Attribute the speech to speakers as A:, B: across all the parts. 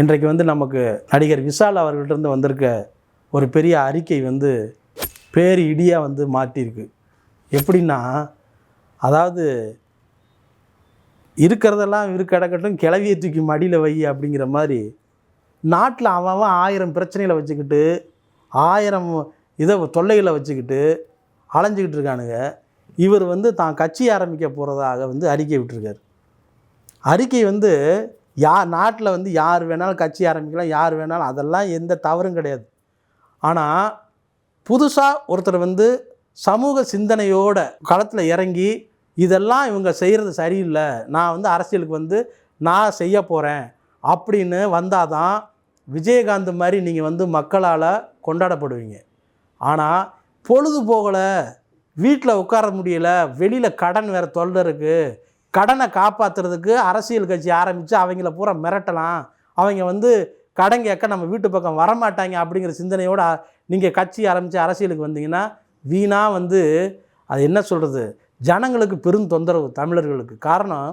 A: இன்றைக்கு வந்து நமக்கு நடிகர் விஷால் அவர்கள்ட்டருந்து வந்திருக்க ஒரு பெரிய அறிக்கை வந்து பேர் இடியாக வந்து மாட்டியிருக்கு. எப்படின்னா அதாவது இருக்கிறதெல்லாம் இருக்கடக்கட்டும் கிளவியை தூக்கி மடியில் வை அப்படிங்கிற மாதிரி நாட்டில் அவன் அவன் ஆயிரம் பிரச்சனைகளை வச்சுக்கிட்டு ஆயிரம் இதை தொல்லைகளை வச்சுக்கிட்டு அலைஞ்சிக்கிட்டு இருக்கானுங்க. இவர் வந்து தான் கட்சி ஆரம்பிக்க போகிறதாக வந்து அறிக்கை விட்டுருக்கார். அறிக்கை வந்து யார் நாட்டில் வந்து யார் வேணாலும் கட்சி ஆரம்பிக்கலாம் யார் வேணாலும் அதெல்லாம் எந்த தவறும் கிடையாது. ஆனால் புதுசாக ஒருத்தர் வந்து சமூக சிந்தனையோட களத்தில் இறங்கி இதெல்லாம் இவங்க செய்கிறது சரியில்லை நான் வந்து அரசியலுக்கு வந்து நான் செய்ய போகிறேன் அப்படின்னு வந்தால் தான் விஜயகாந்த் மாதிரி நீங்கள் வந்து மக்களால் கொண்டாடப்படுவீங்க. ஆனால் பொழுது போகலை வீட்டில் உட்கார முடியலை வெளியில் கடன் வேறு தொல்லை இருக்குது கடனை காப்பாற்றுறதுக்கு அரசியல் கட்சி ஆரம்பித்து அவங்கள பூரா மிரட்டலாம். அவங்க வந்து கடன் கேட்க நம்ம வீட்டு பக்கம் வரமாட்டாங்க அப்படிங்கிற சிந்தனையோடு நீங்கள் கட்சி ஆரம்பித்து அரசியலுக்கு வந்தீங்கன்னா வீணாக வந்து அது என்ன சொல்கிறது ஜனங்களுக்கு பெரும் தொந்தரவு தமிழர்களுக்கு. காரணம்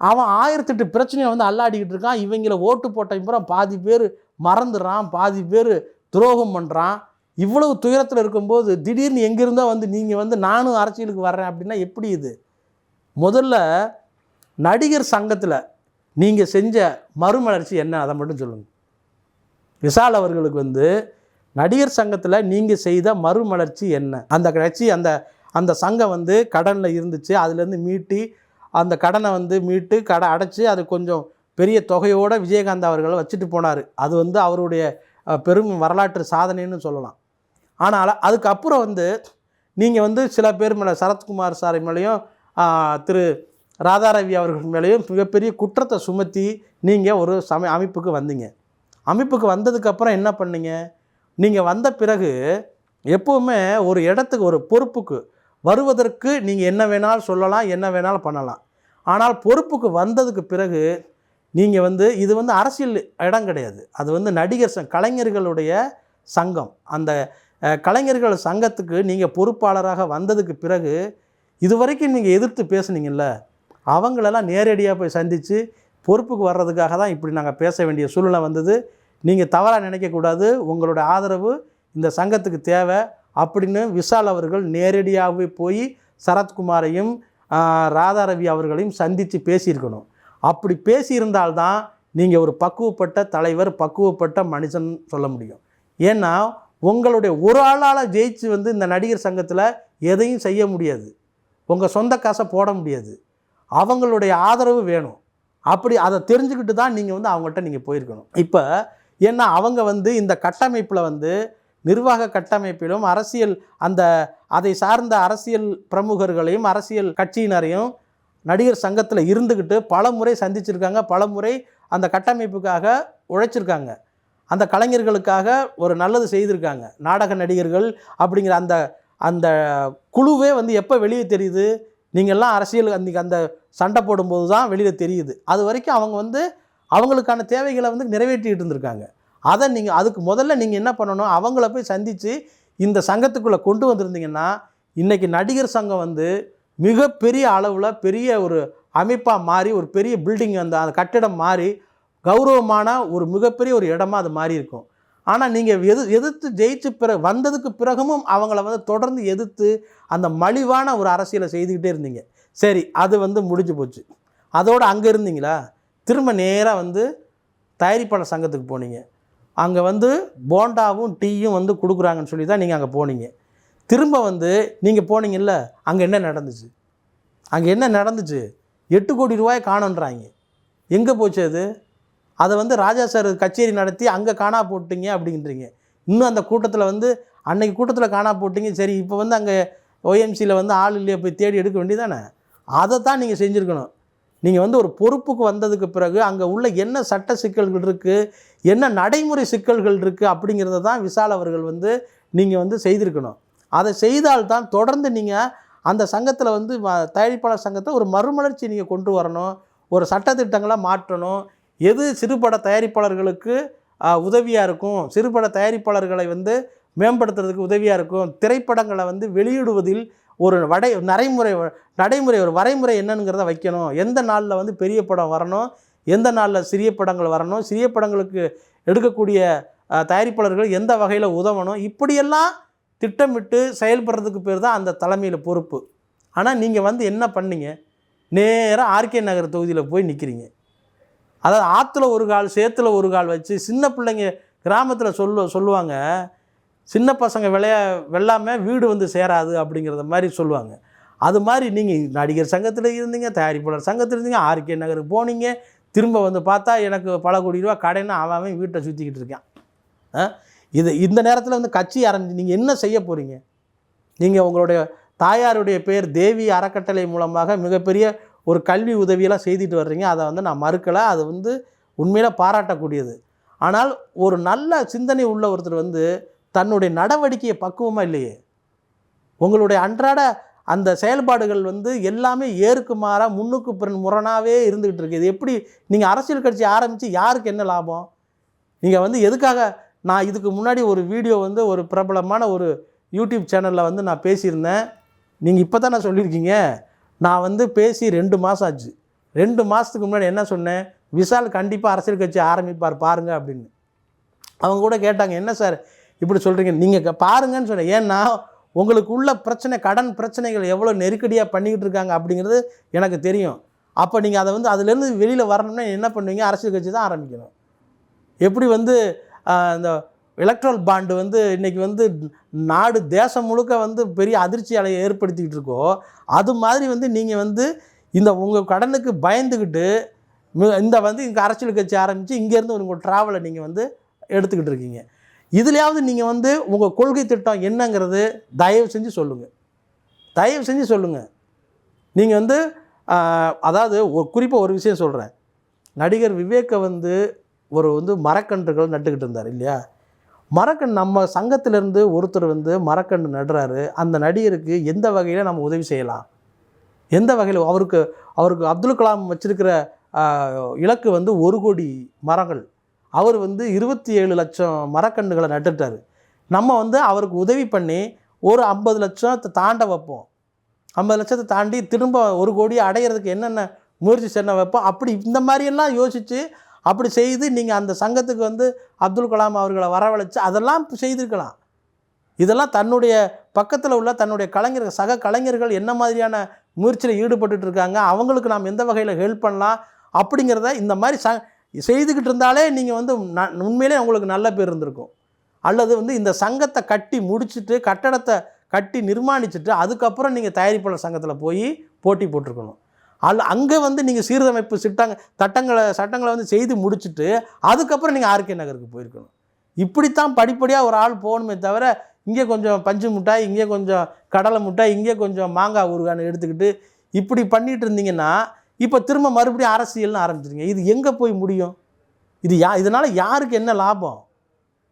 A: அவன் ஆயிரத்தெட்டு பிரச்சனையை வந்து அல்லாடிக்கிட்டு இருக்கான். இவங்கள ஓட்டு போட்ட பூரா பாதி பேர் மறந்துடுறான். பாதி பேர் துரோகம் பண்ணுறான் இவ்வளவு துயரத்தில் இருக்கும்போது திடீர்னு எங்கேருந்தோ வந்து நீங்கள் வந்து நானும் அரசியலுக்கு வர்றேன் அப்படின்னா எப்படி இது? முதல்ல நடிகர் சங்கத்தில் நீங்கள் செஞ்ச மறுமலர்ச்சி என்ன? அதை மட்டும் சொல்லுங்கள் விஷால் அவர்களுக்கு வந்து நடிகர் சங்கத்தில் நீங்கள் செய்த மறுமலர்ச்சி என்ன? அந்த கட்சி அந்த அந்த சங்கம் வந்து கடனில் இருந்துச்சு. அதுலேருந்து மீட்டி அந்த கடனை வந்து மீட்டு கடை அடைச்சி அது கொஞ்சம் பெரிய தொகையோடு விஜயகாந்த் அவர்களை வச்சுட்டு போனார். அது வந்து அவருடைய பெரும் வரலாற்று சாதனைன்னு சொல்லலாம். ஆனால் அதுக்கப்புறம் வந்து நீங்கள் வந்து சில பேர் மேலே சரத்குமார் சார் மேலேயும் திரு ராதாரவி அவர்கள் மேலேயும் மிகப்பெரிய குற்றத்தை சுமத்தி நீங்கள் ஒரு சம அமைப்புக்கு வந்தீங்க. அமைப்புக்கு வந்ததுக்கப்புறம் என்ன பண்ணீங்க? நீங்கள் வந்த பிறகு எப்போவுமே ஒரு இடத்துக்கு ஒரு பொறுப்புக்கு வருவதற்கு நீங்கள் என்ன வேணாலும் சொல்லலாம் என்ன வேணாலும் பண்ணலாம். ஆனால் பொறுப்புக்கு வந்ததுக்கு பிறகு நீங்கள் வந்து இது வந்து அரசியல் இடம் கிடையாது. அது வந்து நடிகர் சங் கலைஞர்களுடைய சங்கம். அந்த கலைஞர்கள் சங்கத்துக்கு நீங்கள் பொறுப்பாளராக வந்ததுக்கு பிறகு இது வரைக்கும் நீங்கள் எதிர்த்து பேசுனீங்கல்ல அவங்களெல்லாம் நேரடியாக போய் சந்தித்து பொறுப்புக்கு வர்றதுக்காக தான் இப்படி நாங்கள் பேச வேண்டிய சூழ்நிலை வந்தது. நீங்கள் தவறாக நினைக்கக்கூடாது உங்களோட ஆதரவு இந்த சங்கத்துக்கு தேவை. அப்படின்னு விஷால் அவர்கள் நேரடியாகவே போய் சரத்குமாரையும் ராதாரவி அவர்களையும் சந்தித்து பேசியிருக்கணும். அப்படி பேசியிருந்தால்தான் நீங்கள் ஒரு பக்குவப்பட்ட தலைவர் பக்குவப்பட்ட மனுஷன் சொல்ல முடியும். ஏன்னா உங்களுடைய ஒரு ஆளால் ஜெயிச்சு வந்து இந்த நடிகர் சங்கத்தில் எதையும் செய்ய முடியாது. உங்கள் சொந்த காசை போட முடியாது. அவங்களுடைய ஆதரவு வேணும். அப்படி அதை தெரிஞ்சுக்கிட்டு தான் நீங்கள் வந்து அவங்கள்ட்ட நீங்கள் போயிருக்கணும். இப்போ ஏன்னா அவங்க வந்து இந்த கட்டமைப்பில் வந்து நிர்வாக கட்டமைப்பிலும் அரசியல் அந்த அதை சார்ந்த அரசியல் பிரமுகர்களையும் அரசியல் கட்சியினரையும் நடிகர் சங்கத்தில் இருந்துக்கிட்டு பல முறை சந்திச்சிருக்காங்க. பல முறை அந்த கட்டமைப்புக்காக உழைச்சிருக்காங்க. அந்த கலைஞர்களுக்காக ஒரு நல்லது செய்திருக்காங்க. நாடக நடிகர்கள் அப்படிங்கிற அந்த அந்த குழுவே வந்து எப்போ வெளியே தெரியுது? நீங்கள்லாம் அரசியல் அன்றைக்கி அந்த சண்டை போடும்போது தான் வெளியில் தெரியுது. அது வரைக்கும் அவங்க வந்து அவங்களுக்கான தேவைகளை வந்து நிறைவேற்றிக்கிட்டு இருந்திருக்காங்க. அதை நீங்கள் அதுக்கு முதல்ல நீங்கள் என்ன பண்ணணும்? அவங்கள போய் சந்தித்து இந்த சங்கத்துக்குள்ளே கொண்டு வந்திருந்தீங்கன்னா இன்றைக்கி நடிகர் சங்கம் வந்து மிகப்பெரிய அளவில் பெரிய ஒரு அமைப்பாக மாறி ஒரு பெரிய பில்டிங் அந்த அந்த கட்டிடம் மாறி கௌரவமான ஒரு மிகப்பெரிய ஒரு இடமா அது மாறி இருக்கும் ஆனால் நீங்கள் எது எதிர்த்து ஜெயிச்சு பிற வந்ததுக்கு பிறகும் அவங்கள வந்து தொடர்ந்து எதிர்த்து அந்த மலிவான ஒரு அரசியலை செய்துக்கிட்டே இருந்தீங்க. சரி அது வந்து முடிஞ்சு போச்சு. அதோடு அங்கே இருந்தீங்களா? திரும்ப நேராக வந்து தயாரிப்பாளர் சங்கத்துக்கு போனீங்க. அங்கே வந்து போண்டாவும் டீயும் வந்து கொடுக்குறாங்கன்னு சொல்லி தான் நீங்கள் அங்கே போனீங்க. திரும்ப வந்து நீங்கள் போனீங்கல்ல அங்கே என்ன நடந்துச்சு? அங்கே என்ன நடந்துச்சு? எட்டு கோடி ரூபாய் காணுன்றாங்க. எங்கே போச்சு அது? அதை வந்து ராஜா சார் கச்சேரி நடத்தி அங்கே காணா போட்டிங்க அப்படின்றீங்க. இன்னும் அந்த கூட்டத்தில் வந்து அன்னைக்கு கூட்டத்தில் காணா போட்டிங்க. சரி இப்போ வந்து அங்கே ஓஎம்சியில் வந்து ஆள் இல்லையா போய் தேடி எடுக்க வேண்டியதானே? அதை தான் நீங்கள் செஞ்சுருக்கணும். நீங்கள் வந்து ஒரு பொறுப்புக்கு வந்ததுக்கு பிறகு அங்கே உள்ள என்ன சட்ட சிக்கல்கள் இருக்குது என்ன நடைமுறை சிக்கல்கள் இருக்குது அப்படிங்கிறத தான் விஷால் அவர்கள் வந்து நீங்கள் வந்து செய்திருக்கணும். அதை செய்தால்தான் தொடர்ந்து நீங்கள் அந்த சங்கத்தில் வந்து தயாரிப்பாளர் சங்கத்தை ஒரு மறுமலர்ச்சி நீங்கள் கொண்டு வரணும். ஒரு சட்டத்திட்டங்களை மாற்றணும். எது சிறுபட தயாரிப்பாளர்களுக்கு உதவியாக இருக்கும்? சிறுபட தயாரிப்பாளர்களை வந்து மேம்படுத்துறதுக்கு உதவியாக இருக்கும்? திரைப்படங்களை வந்து வெளியிடுவதில் ஒரு வடை நடைமுறை நடைமுறை ஒரு வரைமுறை என்னங்கிறத வைக்கணும். எந்த நாளில் வந்து பெரிய படம் வரணும்? எந்த நாளில் சிறிய படங்கள் வரணும்? சிறிய படங்களுக்கு எடுக்கக்கூடிய தயாரிப்பாளர்கள் எந்த வகையில் உதவணும்? இப்படியெல்லாம் திட்டமிட்டு செயல்படுறதுக்கு பேர் தான் அந்த தலைமையில் பொறுப்பு. ஆனால் நீங்கள் வந்து என்ன பண்ணீங்க? நேராக ஆர்கே நகர் தொகுதியில் போய் நிற்கிறீங்க அதாவது ஆற்றுல ஒரு கால் சேத்துல ஒரு கால் வச்சு சின்ன பிள்ளைங்க கிராமத்தில் சொல்லு சொல்லுவாங்க சின்ன பசங்க விளையா வெள்ளாமல் வீடு வந்து சேராது அப்படிங்கிறத மாதிரி சொல்லுவாங்க. அது மாதிரி நீங்கள் நடிகர் சங்கத்தில் இருந்தீங்க தயாரிப்பாளர் சங்கத்தில் இருந்தீங்க ஆர்கே நகருக்கு போனீங்க திரும்ப வந்து பார்த்தா எனக்கு பல கோடி ரூபா கடைன்னு அவன் அவன் வீட்டை சுற்றிக்கிட்டு இருக்கான். இது இந்த நேரத்தில் வந்து கட்சி ஆரம்பிச்சு நீங்கள் என்ன செய்ய போகிறீங்க நீங்கள் உங்களுடைய தாயாருடைய பேர் தேவி அறக்கட்டளை மூலமாக மிகப்பெரிய ஒரு கல்வி உதவியெல்லாம் செய்துட்டு வர்றீங்க அதை வந்து நான் மறுக்கலை அது வந்து உண்மையில் பாராட்டக்கூடியது. ஆனால் ஒரு நல்ல சிந்தனை உள்ள ஒருத்தர் வந்து தன்னுடைய நடவடிக்கையை பக்குவமாக இல்லையே. உங்களுடைய அன்றாட அந்த செயல்பாடுகள் வந்து எல்லாமே ஏறுக்கு மாறாக முன்னுக்கு பிறன் முரணாகவே இருந்துக்கிட்டு இருக்குது எப்படி நீங்கள் அரசியல் கட்சி ஆரம்பித்து யாருக்கு என்ன லாபம்? நீங்கள் வந்து எதுக்காக நான் இதுக்கு முன்னாடி ஒரு வீடியோ வந்து ஒரு பிரபலமான ஒரு யூடியூப் சேனலில் வந்து நான் பேசியிருந்தேன். நீங்கள் இப்போ தான் நான் சொல்லியிருக்கீங்க. நான் வந்து பேசி ரெண்டு மாதம் ஆச்சு. ரெண்டு மாதத்துக்கு முன்னாடி என்ன சொன்னேன்? விஷால் கண்டிப்பாக அரசியல் கட்சி ஆரம்பிப்பார் பாருங்கள் அப்படின்னு. அவங்க கூட கேட்டாங்க என்ன சார் இப்படி சொல்கிறீங்க நீங்கள் பாருங்கன்னு சொன்னேன். ஏன்னா உங்களுக்கு உள்ள பிரச்சனை கடன் பிரச்சனைகள் எவ்வளோ நெருக்கடியாக பண்ணிக்கிட்டு இருக்காங்க அப்படிங்கிறது எனக்கு தெரியும். அப்போ நீங்கள் அதை வந்து அதுலேருந்து வெளியில் வரணும்னா என்ன பண்ணுவீங்க? அரசியல் கட்சி தான் ஆரம்பிக்கணும். எப்படி வந்து இந்த எலக்ட்ரல் பாண்டு வந்து இன்றைக்கி வந்து நாடு தேசம் முழுக்க வந்து பெரிய அதிர்ச்சி அலையை ஏற்படுத்திக்கிட்டு இருக்கோ அது மாதிரி வந்து நீங்கள் வந்து இந்த உங்கள் கடனுக்கு பயந்துக்கிட்டு இந்த வந்து இங்கே அரசியல் கட்சி ஆரம்பித்து இங்கேருந்து உங்கள் ட்ராவலை நீங்கள் வந்து எடுத்துக்கிட்டு இருக்கீங்க. இதுலையாவது நீங்கள் வந்து உங்கள் கொள்கை திட்டம் என்னங்கிறது தயவு செஞ்சு சொல்லுங்கள் தயவு செஞ்சு சொல்லுங்கள் நீங்கள் வந்து அதாவது ஒரு குறிப்பாக ஒரு விஷயம் சொல்கிறேன் நடிகர் விவேக்கை வந்து ஒரு வந்து மரக்கன்றுகள் நட்டுக்கிட்டு இருந்தார் இல்லையா? மரக்கன் நம்ம சங்கத்திலேருந்து ஒருத்தர் வந்து மரக்கன்று நடுறாரு. அந்த நடிகருக்கு எந்த வகையில் நம்ம உதவி செய்யலாம்? எந்த வகையில் அவருக்கு அவருக்கு அப்துல் கலாம் வச்சிருக்கிற இலக்கு வந்து ஒரு கோடி மரங்கள். அவர் வந்து இருபத்தி ஏழு லட்சம் மரக்கன்றுகளை நட்டுட்டார். நம்ம வந்து அவருக்கு உதவி பண்ணி ஒரு ஐம்பது லட்சத்தை தாண்ட வைப்போம். ஐம்பது லட்சத்தை தாண்டி திரும்ப ஒரு கோடி அடையிறதுக்கு என்னென்ன முயற்சி செய்ய வைப்போம்? அப்படி இந்த மாதிரியெல்லாம் யோசித்து அப்படி செய்து நீங்கள் அந்த சங்கத்துக்கு வந்து அப்துல் கலாம் அவர்களை வரவழைச்சு அதெல்லாம் செய்திருக்கலாம். இதெல்லாம் தன்னுடைய பக்கத்தில் உள்ள தன்னுடைய கலைஞர்கள் சக கலைஞர்கள் என்ன மாதிரியான முயற்சியில் ஈடுபட்டு இருக்காங்க அவங்களுக்கு நாம் எந்த வகையில் ஹெல்ப் பண்ணலாம் அப்படிங்கிறத இந்த மாதிரி ச செய்துக்கிட்டு இருந்தாலே நீங்கள் வந்து ந உண்மையிலே உங்களுக்கு நல்ல பேர் இருந்திருக்கும். அல்லது வந்து இந்த சங்கத்தை கட்டி முடிச்சுட்டு கட்டடத்தை கட்டி நிர்மாணிச்சுட்டு அதுக்கப்புறம் நீங்கள் தயாரிப்பாளர் சங்கத்தில் போய் போட்டி போட்டிருக்கணும். அல்ல அங்கே வந்து நீங்கள் சீரமைப்பு சிட்டங்க சட்டங்களை சட்டங்களை வந்து செய்து முடிச்சுட்டு அதுக்கப்புறம் நீங்கள் ஆர்கே நகருக்கு போயிருக்கணும். இப்படித்தான் படிப்படியாக ஒரு ஆள் போகணுமே தவிர இங்கே கொஞ்சம் பஞ்சு முட்டாய் இங்கே கொஞ்சம் கடலை முட்டாய் இங்கே கொஞ்சம் மாங்காய் ஊறுகான்னு எடுத்துக்கிட்டு இப்படி பண்ணிகிட்டு இருந்தீங்கன்னா இப்போ திரும்ப மறுபடியும் அரசியல்னு ஆரம்பிச்சிருங்க. இது எங்கே போய் முடியும்? இது யா இதனால் யாருக்கு என்ன லாபம்?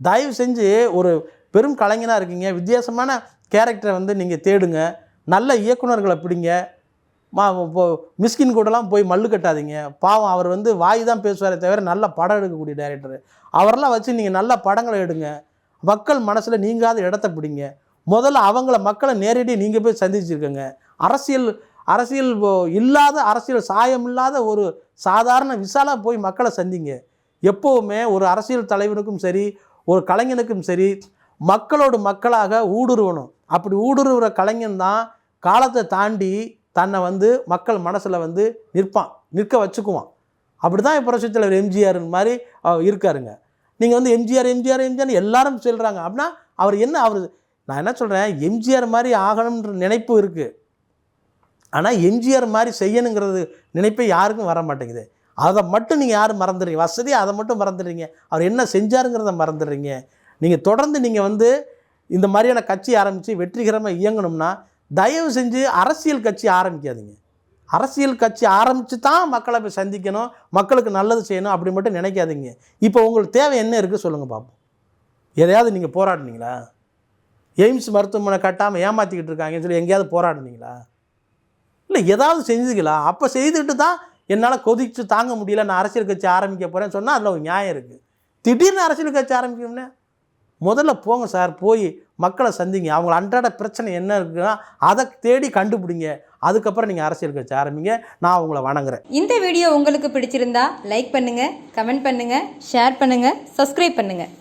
A: தயவு செஞ்சு ஒரு பெரும் கலைஞனாக இருக்கீங்க. வித்தியாசமான கேரக்டரை வந்து நீங்கள் தேடுங்க. நல்ல இயக்குனர்களை பிடிங்க. மா இப்போ மிஸ்கின் கூடலாம் போய் மல்லு கட்டாதீங்க. பாவம் அவர் வந்து வாய் தான் பேசுவாரே தவிர நல்ல படம் எடுக்கக்கூடிய டைரக்டர் அவரெல்லாம் வச்சு நீங்கள் நல்ல படங்களை எடுங்க. மக்கள் மனசில் நீங்காத இடத்த பிடிங்க. முதல்ல அவங்கள மக்களை நேரடியாக நீங்கள் போய் சந்திச்சிருக்கங்க. அரசியல் அரசியல் இல்லாத அரசியல் சாயம் இல்லாத ஒரு சாதாரண விசாலாக போய் மக்களை சந்திங்க. எப்போவுமே ஒரு அரசியல் தலைவனுக்கும் சரி ஒரு கலைஞனுக்கும் சரி மக்களோடு மக்களாக ஊடுருவணும். அப்படி ஊடுருவுற கலைஞன் தான் காலத்தை தாண்டி தன்னை வந்து மக்கள் மனசில் வந்து நிற்பான் நிற்க வச்சுக்குவான். அப்படி தான் புரட்சித் தலைவர் எம்ஜிஆர் மாதிரி இருக்காருங்க. நீங்கள் வந்து எம்ஜிஆர் எம்ஜிஆர் எம்ஜிஆர் எல்லாரும் சொல்கிறாங்க அப்படின்னா அவர் என்ன அவர் நான் என்ன சொல்கிறேன் எம்ஜிஆர் மாதிரி ஆகணுன்ற நினைப்பு இருக்குது ஆனால் எம்ஜிஆர் மாதிரி செய்யணுங்கிறது நினைப்பே யாருக்கும் வர மாட்டேங்குது. அதை மட்டும் நீங்கள் யாரும் மறந்துடுறீங்க. வசதி அதை மட்டும் மறந்துடுறீங்க. அவர் என்ன செஞ்சாருங்கிறத மறந்துடுறீங்க. நீங்கள் தொடர்ந்து நீங்கள் வந்து இந்த மாதிரியான கட்சி ஆரம்பித்து வெற்றிகரமாக இயங்கணும்னா தயவு செஞ்சு அரசியல் கட்சி ஆரம்பிக்காதீங்க. அரசியல் கட்சி ஆரம்பித்து தான் மக்களை போய் சந்திக்கணும் மக்களுக்கு நல்லது செய்யணும் அப்படி மட்டும் நினைக்காதீங்க. இப்போ உங்களுக்கு தேவை என்ன இருக்குது சொல்லுங்கள் பார்ப்போம் எதையாவது நீங்கள் போராடினீங்களா? எய்ம்ஸ் மருத்துவமனை கட்டாமல் ஏமாற்றிக்கிட்டு இருக்காங்கன்னு சொல்லி எங்கேயாவது போராடினீங்களா? இல்லை ஏதாவது செஞ்சுக்கலாம் அப்போ செய்துட்டு தான் என்னால் கொதிச்சு தாங்க முடியல நான் அரசியல் கட்சி ஆரம்பிக்க போகிறேன்னு சொன்னால் அதில் ஒரு நியாயம் இருக்குது திடீர்னு அரசியல் கட்சி ஆரம்பிக்கணும்னே முதல்ல போங்க சார் போய் மக்களை சந்திங்க. அவங்கள அன்றாட பிரச்சனை என்ன இருக்குன்னா அதை தேடி கண்டுபிடிங்க. அதுக்கப்புறம் நீங்கள் அரசியல் கட்சி ஆரம்பிங்க. நான் உங்களை வணங்குறேன்.
B: இந்த வீடியோ உங்களுக்கு பிடிச்சிருந்தா லைக் பண்ணுங்கள் கமெண்ட் பண்ணுங்கள் ஷேர் பண்ணுங்கள் சப்ஸ்கிரைப் பண்ணுங்கள்